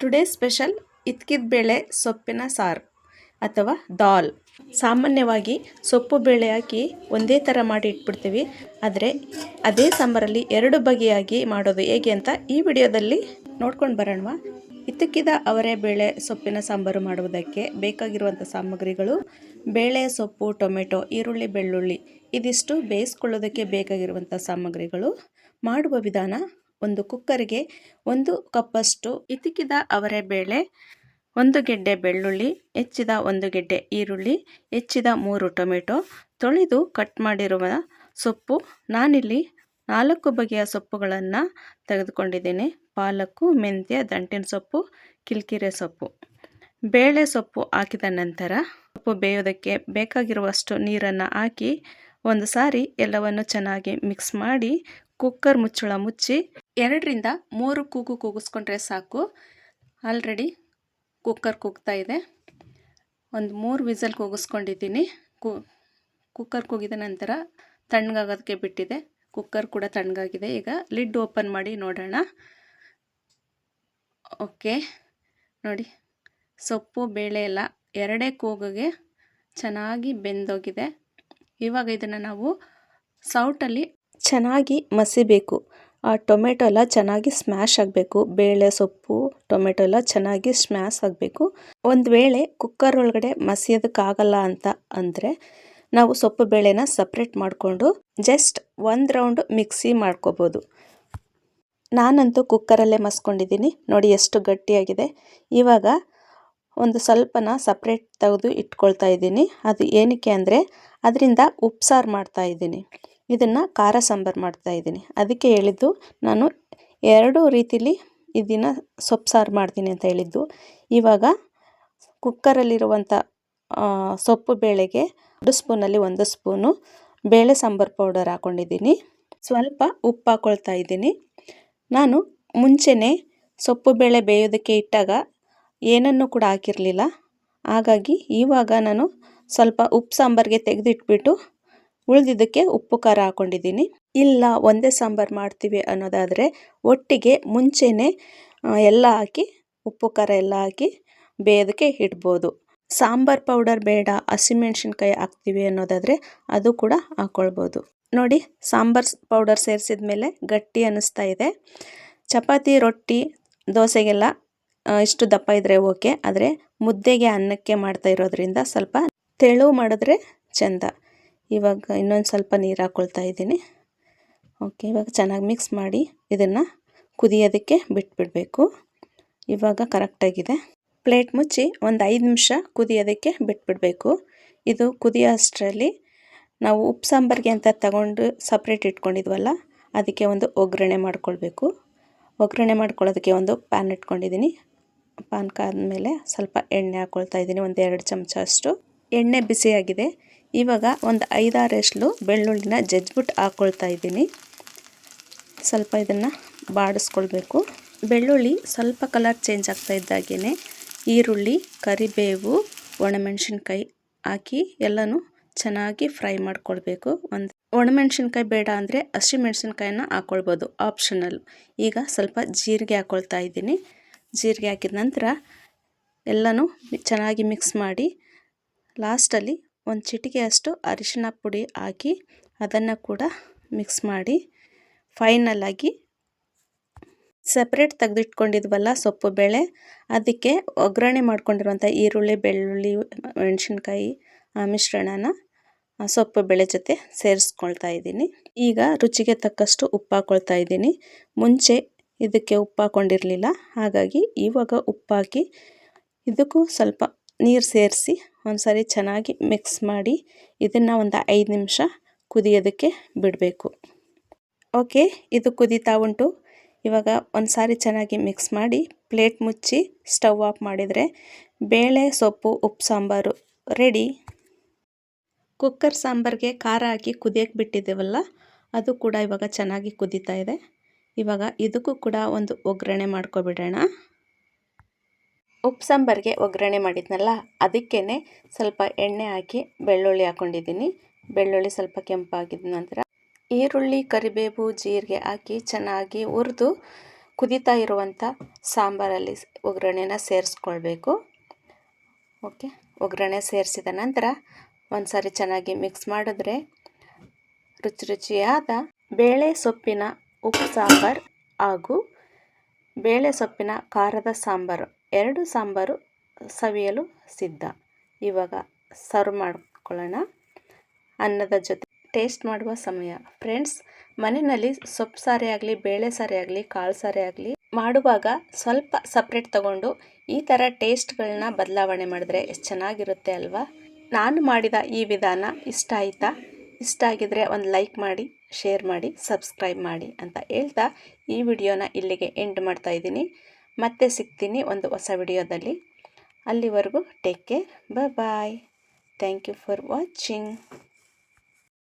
Today special ಇತ್ಕಿದ ಬೇಳೆ ಸೊಪ್ಪಿನ ಸಾರು ಅಥವಾ ದಾಲ್. ಸಾಮಾನ್ಯವಾಗಿ ಸೊಪ್ಪು ಬೇಳೆ ಹಾಕಿ ಒಂದೇ ಥರ ಮಾಡಿ ಇಟ್ಬಿಡ್ತೀವಿ. ಆದರೆ ಅದೇ ಸಾಂಬಾರಲ್ಲಿ ಎರಡು ಬಗೆಯಾಗಿ ಮಾಡೋದು ಹೇಗೆ ಅಂತ ಈ ವಿಡಿಯೋದಲ್ಲಿ ನೋಡ್ಕೊಂಡು ಬರೋಣವಾ ಇದ್ದಕ್ಕಿದ ಅವರೇ ಬೇಳೆ ಸೊಪ್ಪಿನ ಸಾಂಬಾರು ಮಾಡುವುದಕ್ಕೆ ಬೇಕಾಗಿರುವಂಥ ಸಾಮಗ್ರಿಗಳು ಬೇಳೆ ಸೊಪ್ಪು, ಟೊಮೆಟೊ, ಈರುಳ್ಳಿ, ಬೆಳ್ಳುಳ್ಳಿ, ಇದಿಷ್ಟು ಬೇಯಿಸ್ಕೊಳ್ಳೋದಕ್ಕೆ ಬೇಕಾಗಿರುವಂಥ ಸಾಮಗ್ರಿಗಳು. ಮಾಡುವ ವಿಧಾನ ಒಂದು ಕುಕ್ಕರ್ಗೆ ಒಂದು ಕಪ್ಪಷ್ಟು ಇತಿಕಿದ ಅವರೆ ಬೇಳೆ, ಒಂದು ಗೆಡ್ಡೆ ಬೆಳ್ಳುಳ್ಳಿ, ಹೆಚ್ಚಿದ ಒಂದು ಗೆಡ್ಡೆ ಈರುಳ್ಳಿ, ಹೆಚ್ಚಿದ ಮೂರು ಟೊಮೆಟೊ. ತೊಳೆದು ಕಟ್ ಮಾಡಿರುವ ಸೊಪ್ಪು ನಾನಿಲ್ಲಿ ನಾಲ್ಕು ಬಗೆಯ ಸೊಪ್ಪುಗಳನ್ನು ತೆಗೆದುಕೊಂಡಿದ್ದೇನೆ. ಪಾಲಕ್ಕು, ಮೆಂತ್ಯ, ದಂಟಿನ ಸೊಪ್ಪು, ಕಿಲ್ಕಿರೆ ಸೊಪ್ಪು. ಬೇಳೆ ಸೊಪ್ಪು ಹಾಕಿದ ನಂತರ ಸೊಪ್ಪು ಬೇಯೋದಕ್ಕೆ ಬೇಕಾಗಿರುವಷ್ಟು ನೀರನ್ನು ಹಾಕಿ ಒಂದು ಸಾರಿ ಎಲ್ಲವನ್ನು ಚೆನ್ನಾಗಿ ಮಿಕ್ಸ್ ಮಾಡಿ ಕುಕ್ಕರ್ ಮುಚ್ಚಳ ಮುಚ್ಚಿ ಎರಡರಿಂದ ಮೂರು ಕೂಗು ಕೂಗಿಸ್ಕೊಂಡ್ರೆ ಸಾಕು. ಆಲ್ರೆಡಿ ಕುಕ್ಕರ್ ಕೂಗ್ತಾ ಇದೆ. ಒಂದು ಮೂರು ವಿಸಲ್ ಕೂಗಿಸ್ಕೊಂಡಿದ್ದೀನಿ. ಕುಕ್ಕರ್ ಕೂಗಿದ ನಂತರ ತಣ್ಣಗಾಗೋದಕ್ಕೆ ಬಿಟ್ಟಿದೆ. ಕುಕ್ಕರ್ ಕೂಡ ತಣ್ಣಗಾಗಿದೆ. ಈಗ ಲಿಡ್ ಓಪನ್ ಮಾಡಿ ನೋಡೋಣ. ಓಕೆ. ನೋಡಿ, ಸೊಪ್ಪು, ಬೇಳೆ ಎಲ್ಲ ಎರಡೇ ಕೂಗಿಗೆ ಚೆನ್ನಾಗಿ ಬೆಂದೋಗಿದೆ. ಇವಾಗ ಇದನ್ನು ನಾವು ಸೌಟಲ್ಲಿ ಚೆನ್ನಾಗಿ ಮಸಿಬೇಕು. ಆ ಟೊಮೆಟೊ ಎಲ್ಲ ಚೆನ್ನಾಗಿ ಸ್ಮ್ಯಾಶ್ ಆಗಬೇಕು. ಬೇಳೆ ಸೊಪ್ಪು, ಟೊಮೆಟೊ ಎಲ್ಲ ಚೆನ್ನಾಗಿ ಸ್ಮ್ಯಾಶ್ ಆಗಬೇಕು. ಒಂದು ವೇಳೆ ಕುಕ್ಕರ್ ಒಳಗಡೆ ಮಸಿಯೋದಕ್ಕಾಗಲ್ಲ ಅಂತ ಅಂದರೆ ನಾವು ಸೊಪ್ಪು ಬೇಳೆನ ಸಪ್ರೇಟ್ ಮಾಡಿಕೊಂಡು ಜಸ್ಟ್ ಒಂದು ರೌಂಡ್ ಮಿಕ್ಸಿ ಮಾಡ್ಕೋಬೋದು. ನಾನಂತೂ ಕುಕ್ಕರಲ್ಲೇ ಮಸ್ಕೊಂಡಿದ್ದೀನಿ. ನೋಡಿ ಎಷ್ಟು ಗಟ್ಟಿಯಾಗಿದೆ. ಇವಾಗ ಒಂದು ಸ್ವಲ್ಪನ ಸಪ್ರೇಟ್ ತೆಗೆದು ಇಟ್ಕೊಳ್ತಾ ಇದ್ದೀನಿ. ಅದು ಏನಕ್ಕೆ ಅಂದರೆ, ಅದರಿಂದ ಉಪ್ಸಾರು ಮಾಡ್ತಾ ಇದ್ದೀನಿ. ಇದನ್ನು ಖಾರ ಸಾಂಬಾರು ಮಾಡ್ತಾ ಇದ್ದೀನಿ. ಅದಕ್ಕೆ ಹೇಳಿದ್ದು, ನಾನು ಎರಡು ರೀತಿಲಿ ಇದನ್ನು ಸೊಪ್ಪು ಸಾರು ಮಾಡ್ತೀನಿ ಅಂತ ಹೇಳಿದ್ದು. ಇವಾಗ ಕುಕ್ಕರಲ್ಲಿರುವಂಥ ಸೊಪ್ಪು ಬೇಳೆಗೆ ಒಂದು ಸ್ಪೂನಲ್ಲಿ ಒಂದು ಸ್ಪೂನು ಬೇಳೆ ಸಾಂಬಾರು ಪೌಡರ್ ಹಾಕ್ಕೊಂಡಿದ್ದೀನಿ ಸ್ವಲ್ಪ ಉಪ್ಪು ಹಾಕ್ಕೊಳ್ತಾ ಇದ್ದೀನಿ. ನಾನು ಮುಂಚೆನೇ ಸೊಪ್ಪು ಬೇಳೆ ಬೇಯೋದಕ್ಕೆ ಇಟ್ಟಾಗ ಏನನ್ನು ಕೂಡ ಹಾಕಿರಲಿಲ್ಲ. ಹಾಗಾಗಿ ಇವಾಗ ನಾನು ಸ್ವಲ್ಪ ಉಪ್ಪು ಸಾಂಬಾರಿಗೆ ತೆಗೆದಿಟ್ಬಿಟ್ಟು ಉಳಿದಿದ್ದಕ್ಕೆ ಉಪ್ಪು ಖಾರ ಹಾಕ್ಕೊಂಡಿದ್ದೀನಿ ಇಲ್ಲ, ಒಂದೇ ಸಾಂಬಾರು ಮಾಡ್ತೀವಿ ಅನ್ನೋದಾದರೆ ಒಟ್ಟಿಗೆ ಮುಂಚೆನೇ ಎಲ್ಲ ಹಾಕಿ, ಉಪ್ಪು ಖಾರ ಎಲ್ಲ ಹಾಕಿ ಬೇಯೋದಕ್ಕೆ ಇಡ್ಬೋದು. ಸಾಂಬಾರು ಪೌಡರ್ ಬೇಡ, ಹಸಿಮೆಣ್ಸಿನ್ಕಾಯಿ ಹಾಕ್ತೀವಿ ಅನ್ನೋದಾದರೆ ಅದು ಕೂಡ ಹಾಕ್ಕೊಳ್ಬೋದು ನೋಡಿ, ಸಾಂಬಾರು ಪೌಡರ್ ಸೇರಿಸಿದ ಮೇಲೆ ಗಟ್ಟಿ ಅನ್ನಿಸ್ತಾ ಇದೆ. ಚಪಾತಿ, ರೊಟ್ಟಿ, ದೋಸೆಗೆಲ್ಲ ಇಷ್ಟು ದಪ್ಪ ಇದ್ದರೆ ಓಕೆ, ಆದರೆ ಮುದ್ದೆಗೆ ಅನ್ನಕ್ಕೆ ಮಾಡ್ತಾ ಇರೋದ್ರಿಂದ ಸ್ವಲ್ಪ ತೆಳು ಮಾಡಿದ್ರೆ ಚೆಂದ. ಇವಾಗ ಇನ್ನೊಂದು ಸ್ವಲ್ಪ ನೀರು ಹಾಕ್ಕೊಳ್ತಾ ಇದ್ದೀನಿ. ಓಕೆ ಇವಾಗ ಚೆನ್ನಾಗಿ ಮಿಕ್ಸ್ ಮಾಡಿ ಇದನ್ನು ಕುದಿಯೋದಕ್ಕೆ ಬಿಟ್ಬಿಡಬೇಕು. ಇವಾಗ ಕರೆಕ್ಟಾಗಿದೆ ಪ್ಲೇಟ್ ಮುಚ್ಚಿ ಒಂದು ಐದು ನಿಮಿಷ ಕುದಿಯೋದಕ್ಕೆ ಬಿಟ್ಬಿಡಬೇಕು. ಇದು ಕುದಿಯೋ ಅಷ್ಟರಲ್ಲಿ ನಾವು ಉಪ್ಪು ಸಾಂಬಾರಿಗೆ ಅಂತ ತಗೊಂಡು ಸಪ್ರೇಟ್ ಇಟ್ಕೊಂಡಿದ್ವಲ್ಲ, ಅದಕ್ಕೆ ಒಂದು ಒಗ್ಗರಣೆ ಮಾಡ್ಕೊಳ್ಬೇಕು. ಒಗ್ಗರಣೆ ಮಾಡ್ಕೊಳ್ಳೋದಕ್ಕೆ ಒಂದು ಪ್ಯಾನ್ ಇಟ್ಕೊಂಡಿದ್ದೀನಿ. ಪಾನ್ಕ ಕಾದ್ಮೇಲೆ ಸ್ವಲ್ಪ ಎಣ್ಣೆ ಹಾಕ್ಕೊಳ್ತಾ ಇದ್ದೀನಿ ಒಂದು ಎರಡು ಚಮಚ ಅಷ್ಟು. ಎಣ್ಣೆ ಬಿಸಿಯಾಗಿದೆ. ಇವಾಗ ಒಂದು ಐದಾರಷ್ಟು ಬೆಳ್ಳುಳ್ಳಿನ ಜಜ್ಬಿಟ್ಟು ಹಾಕ್ಕೊಳ್ತಾ ಇದ್ದೀನಿ. ಸ್ವಲ್ಪ ಇದನ್ನು ಬಾಡಿಸ್ಕೊಳ್ಬೇಕು. ಬೆಳ್ಳುಳ್ಳಿ ಸ್ವಲ್ಪ ಕಲರ್ ಚೇಂಜ್ ಆಗ್ತಾ ಇದ್ದಾಗೇ ಈರುಳ್ಳಿ, ಕರಿಬೇವು, ಒಣಮೆಣಸಿನ್ಕಾಯಿ ಹಾಕಿ ಎಲ್ಲನೂ ಚೆನ್ನಾಗಿ ಫ್ರೈ ಮಾಡ್ಕೊಳ್ಬೇಕು. ಒಂದು ಒಣಮೆಣಸಿನ್ಕಾಯಿ ಬೇಡ ಅಂದರೆ ಹಸಿಮೆಣ್ಸಿನ್ಕಾಯಿನ ಹಾಕ್ಕೊಳ್ಬೋದು ಆಪ್ಷನಲ್. ಈಗ ಸ್ವಲ್ಪ ಜೀರಿಗೆ ಹಾಕ್ಕೊಳ್ತಾ ಇದ್ದೀನಿ. ಜೀರಿಗೆ ಹಾಕಿದ ನಂತರ ಎಲ್ಲನೂ ಚೆನ್ನಾಗಿ ಮಿಕ್ಸ್ ಮಾಡಿ ಲಾಸ್ಟಲ್ಲಿ ಒಂದು ಚಿಟಿಕೆಯಷ್ಟು ಅರಿಶಿನ ಪುಡಿ ಹಾಕಿ ಅದನ್ನು ಕೂಡ ಮಿಕ್ಸ್ ಮಾಡಿ ಫೈನಲಾಗಿ ಸಪ್ರೇಟ್ ತೆಗೆದಿಟ್ಕೊಂಡಿದ್ವಲ್ಲ ಸೊಪ್ಪು ಬೇಳೆ, ಅದಕ್ಕೆ ಒಗ್ಗರಣೆ ಮಾಡ್ಕೊಂಡಿರುವಂಥ ಈರುಳ್ಳಿ, ಬೆಳ್ಳುಳ್ಳಿ, ಮೆಣಸಿನ್ಕಾಯಿ ಮಿಶ್ರಣನ ಸೊಪ್ಪು ಬೇಳೆ ಜೊತೆ ಸೇರಿಸ್ಕೊಳ್ತಾ ಇದ್ದೀನಿ. ಈಗ ರುಚಿಗೆ ತಕ್ಕಷ್ಟು ಉಪ್ಪು ಹಾಕೊಳ್ತಾ ಇದ್ದೀನಿ. ಮುಂಚೆ ಇದಕ್ಕೆ ಉಪ್ಪು ಹಾಕ್ಕೊಂಡಿರಲಿಲ್ಲ ಹಾಗಾಗಿ ಇವಾಗ ಉಪ್ಪಾಕಿ ಇದಕ್ಕೂ ಸ್ವಲ್ಪ ನೀರು ಸೇರಿಸಿ ಒಂದು ಸಾರಿ ಚೆನ್ನಾಗಿ ಮಿಕ್ಸ್ ಮಾಡಿ ಇದನ್ನು ಒಂದು ಐದು ನಿಮಿಷ ಕುದಿಯೋದಕ್ಕೆ ಬಿಡಬೇಕು. ಓಕೆ ಇದು ಕುದೀತಾ ಉಂಟು. ಇವಾಗ ಒಂದು ಸಾರಿ ಚೆನ್ನಾಗಿ ಮಿಕ್ಸ್ ಮಾಡಿ ಪ್ಲೇಟ್ ಮುಚ್ಚಿ ಸ್ಟವ್ ಆಫ್ ಮಾಡಿದರೆ ಬೇಳೆ, ಸೊಪ್ಪು, ಉಪ್ಪು, ಸಾಂಬಾರು ರೆಡಿ ಕುಕ್ಕರ್ ಸಾಂಬಾರಿಗೆ ಖಾರ ಹಾಕಿ ಕುದಿಯೋಕ್ಕೆ ಬಿಟ್ಟಿದ್ದೇವಲ್ಲ, ಅದು ಕೂಡ ಇವಾಗ ಚೆನ್ನಾಗಿ ಕುದೀತಾ ಇದೆ. ಇವಾಗ ಇದಕ್ಕೂ ಕೂಡ ಒಂದು ಒಗ್ಗರಣೆ ಮಾಡ್ಕೊಬಿಡೋಣ. ಉಪ್ಪು ಸಾಂಬಾರಿಗೆ ಒಗ್ಗರಣೆ ಮಾಡಿದ್ನಲ್ಲ ಅದಕ್ಕೇ ಸ್ವಲ್ಪ ಎಣ್ಣೆ ಹಾಕಿ ಬೆಳ್ಳುಳ್ಳಿ ಹಾಕ್ಕೊಂಡಿದ್ದೀನಿ ಬೆಳ್ಳುಳ್ಳಿ ಸ್ವಲ್ಪ ಕೆಂಪಾಗಿದ ನಂತರ ಈರುಳ್ಳಿ, ಕರಿಬೇವು, ಜೀರಿಗೆ ಹಾಕಿ ಚೆನ್ನಾಗಿ ಹುರಿದು ಕುದೀತಾ ಇರುವಂಥ ಸಾಂಬಾರಲ್ಲಿ ಒಗ್ಗರಣೆನ ಸೇರಿಸ್ಕೊಳ್ಬೇಕು. ಓಕೆ, ಒಗ್ಗರಣೆ ಸೇರಿಸಿದ ನಂತರ ಒಂದು ಸಾರಿ ಚೆನ್ನಾಗಿ ಮಿಕ್ಸ್ ಮಾಡಿದ್ರೆ ರುಚಿ ರುಚಿಯಾದ ಬೇಳೆ ಸೊಪ್ಪಿನ ಉಪ್ಪು ಸಾಂಬಾರು ಹಾಗೂ ಬೇಳೆ ಸೊಪ್ಪಿನ ಖಾರದ ಸಾಂಬಾರು. ಎರಡು ಸಾಂಬಾರು ಸವಿಯಲು ಸಿದ್ಧ. ಇವಾಗ ಸರ್ವ್ ಮಾಡ್ಕೊಳ್ಳೋಣ. ಅನ್ನದ ಜೊತೆ ಟೇಸ್ಟ್ ಮಾಡುವ ಸಮಯ. ಫ್ರೆಂಡ್ಸ್ ಮನೆಯಲ್ಲಿ ಸೊಪ್ಪು ಸಾರಿ ಆಗಲಿ, ಬೇಳೆ ಸಾರಿ ಆಗಲಿ, ಕಾಳು ಸಾರಿ ಆಗಲಿ ಮಾಡುವಾಗ ಸ್ವಲ್ಪ ಸಪ್ರೇಟ್ ತಗೊಂಡು ಈ ಥರ ಟೇಸ್ಟ್ಗಳನ್ನ ಬದಲಾವಣೆ ಮಾಡಿದ್ರೆ ಎಷ್ಟು ಚೆನ್ನಾಗಿರುತ್ತೆ ಅಲ್ವಾ? ನಾನು ಮಾಡಿದ ಈ ವಿಧಾನ ಇಷ್ಟ ಆಯಿತಾ? ಇಷ್ಟ ಆಗಿದ್ರೆ ಒಂದು ಲೈಕ್ ಮಾಡಿ ಶೇರ್ ಮಾಡಿ ಸಬ್ಸ್ಕ್ರೈಬ್ ಮಾಡಿ ಅಂತ ಹೇಳ್ತಾ ಈ ವಿಡಿಯೋನ ಇಲ್ಲಿಗೆ ಎಂಡ್ ಮಾಡ್ತಾ ಇದ್ದೀನಿ. ಮತ್ತೆ ಸಿಗ್ತೀನಿ ಒಂದು ಹೊಸ ವಿಡಿಯೋದಲ್ಲಿ. ಅಲ್ಲಿವರೆಗೂ take care bye thank you for watching